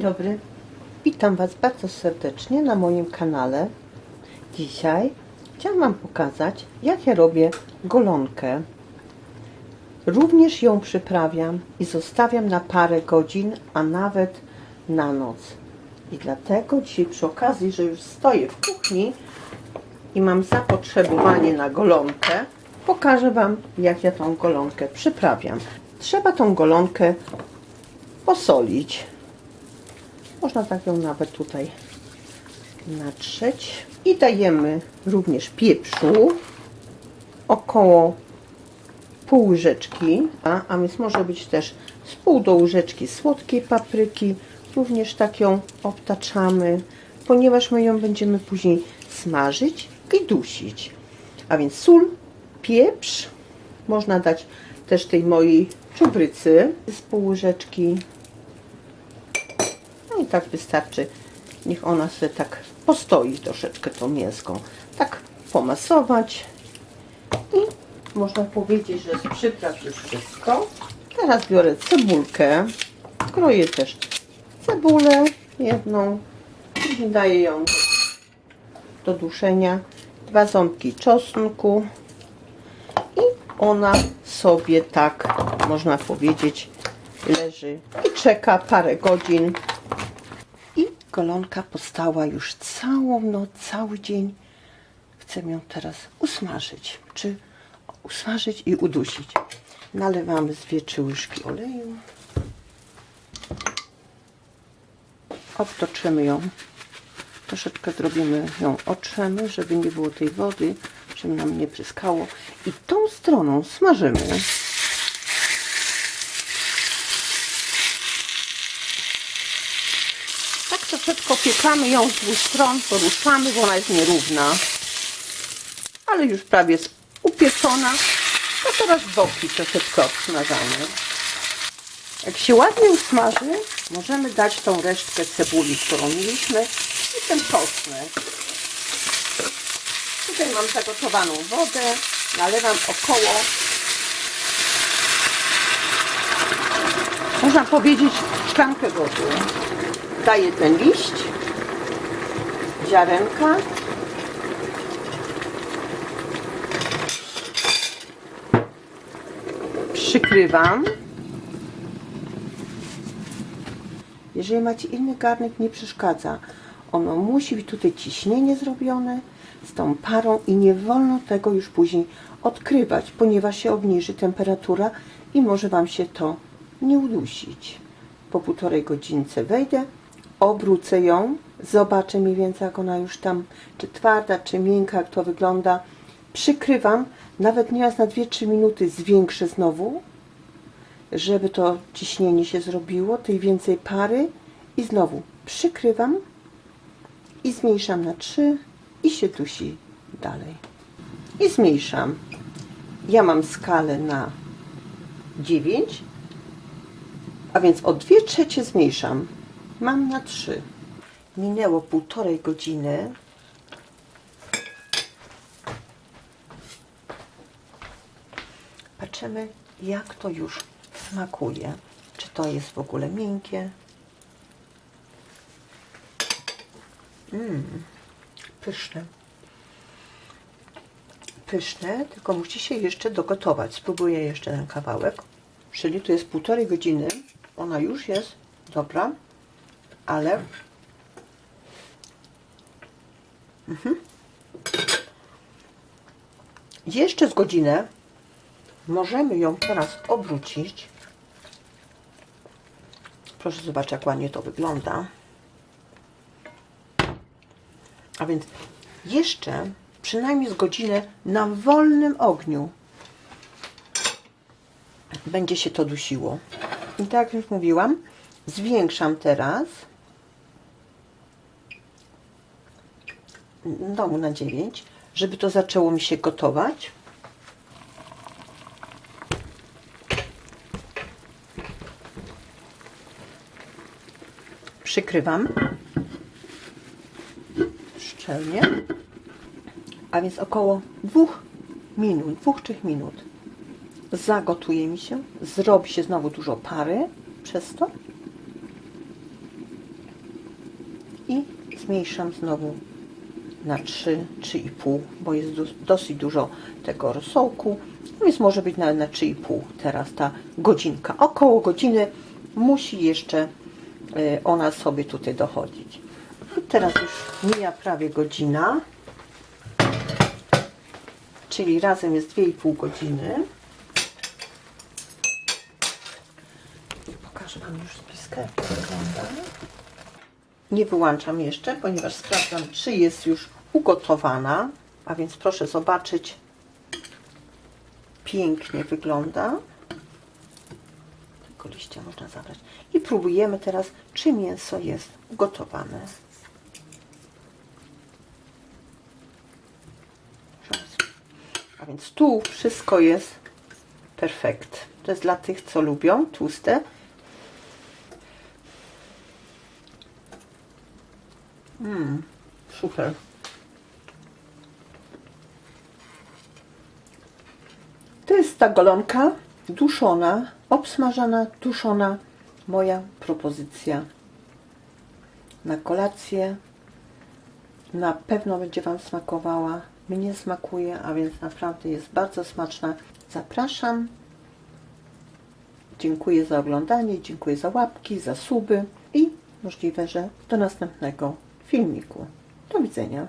Dzień dobry. Witam Was bardzo serdecznie na moim kanale. Dzisiaj chciałam Wam pokazać, jak ja robię golonkę. Również ją przyprawiam i zostawiam na parę godzin, a nawet na noc. I dlatego dzisiaj przy okazji, że już stoję w kuchni i mam zapotrzebowanie na golonkę, pokażę Wam, jak ja tą golonkę przyprawiam. Trzeba tą golonkę posolić. Można tak ją nawet tutaj natrzeć. I dajemy również pieprzu. Około pół łyżeczki, a, a więc może być też z pół do łyżeczki słodkiej papryki. Również tak ją obtaczamy, ponieważ my ją będziemy później smażyć i dusić. A więc sól, pieprz. Można dać też tej mojej czubrycy z pół łyżeczki i tak wystarczy. Niech ona sobie tak postoi troszeczkę tą mięską. Tak pomasować. I można powiedzieć, że z już wszystko. Teraz biorę cebulkę. Kroję też cebulę jedną. I daję ją do duszenia. Dwa ząbki czosnku. I ona sobie tak, można powiedzieć, leży i czeka parę godzin. Golonka postała już całą noc, cały dzień. Chcę ją teraz usmażyć, czy usmażyć i udusić. Nalewamy z dwie trzy łyżki oleju. Obtoczymy ją. Troszeczkę zrobimy ją otrzemy, żeby nie było tej wody, żeby nam nie pryskało. I tą stroną smażymy. Tak troszeczkę opiekamy ją z dwóch stron, poruszamy, bo ona jest nierówna. Ale już prawie jest upieczona. To teraz boki troszeczkę obsmażamy. Jak się ładnie usmaży, możemy dać tą resztkę cebuli, którą mieliśmy i ten czosnek. Tutaj mam zagotowaną wodę, nalewam około, można powiedzieć, szklankę wody. Daję ten liść, ziarenka. Przykrywam. Jeżeli macie inny garnek, nie przeszkadza. Ono musi być tutaj ciśnienie zrobione z tą parą i nie wolno tego już później odkrywać, ponieważ się obniży temperatura i może Wam się to nie udusić. Po półtorej godzince wejdę, obrócę ją, zobaczę mniej więcej jak ona już tam, czy twarda, czy miękka, jak to wygląda. Przykrywam, nawet nieraz na 2-3 minuty zwiększę znowu, żeby to ciśnienie się zrobiło, tej więcej pary i znowu przykrywam i zmniejszam na 3 i się dusi dalej. I zmniejszam. Ja mam skalę na 9, a więc o 2 trzecie zmniejszam. Mam na 3. Minęło półtorej godziny. Patrzymy, jak to już smakuje. Czy to jest w ogóle miękkie? Mmm, pyszne. Pyszne, tylko musi się jeszcze dogotować. Spróbuję jeszcze ten kawałek. Czyli to jest półtorej godziny. Ona już jest dobra, ale mhm. jeszcze z godzinę możemy ją teraz obrócić. Proszę zobaczyć, jak ładnie to wygląda. A więc jeszcze przynajmniej z godzinę na wolnym ogniu będzie się to dusiło. I tak jak już mówiłam, zwiększam teraz znowu na 9, żeby to zaczęło mi się gotować. Przykrywam szczelnie, a więc około 2 minut, 2-3 minut zagotuje mi się, zrobi się znowu dużo pary przez to zmniejszam znowu na 3, 3,5, bo jest dosyć dużo tego rosołku, więc może być nawet na 3,5 teraz ta godzinka. Około godziny musi jeszcze y, ona sobie tutaj dochodzić. Teraz już mija prawie godzina, czyli razem jest 2,5 godziny. Pokażę Wam już z bliska, jak to wygląda. Nie wyłączam jeszcze, ponieważ sprawdzam, czy jest już ugotowana. A więc proszę zobaczyć, pięknie wygląda. Tylko liścia można zabrać. I próbujemy teraz, czy mięso jest ugotowane. A więc tu wszystko jest perfekt. To jest dla tych, co lubią tłuste. Mm, super. To jest ta golonka duszona, obsmażana, duszona. Moja propozycja na kolację. Na pewno będzie Wam smakowała. Mnie smakuje, a więc naprawdę jest bardzo smaczna. Zapraszam. Dziękuję za oglądanie, dziękuję za łapki, za suby i możliwe, że do następnego filmiku. Do widzenia.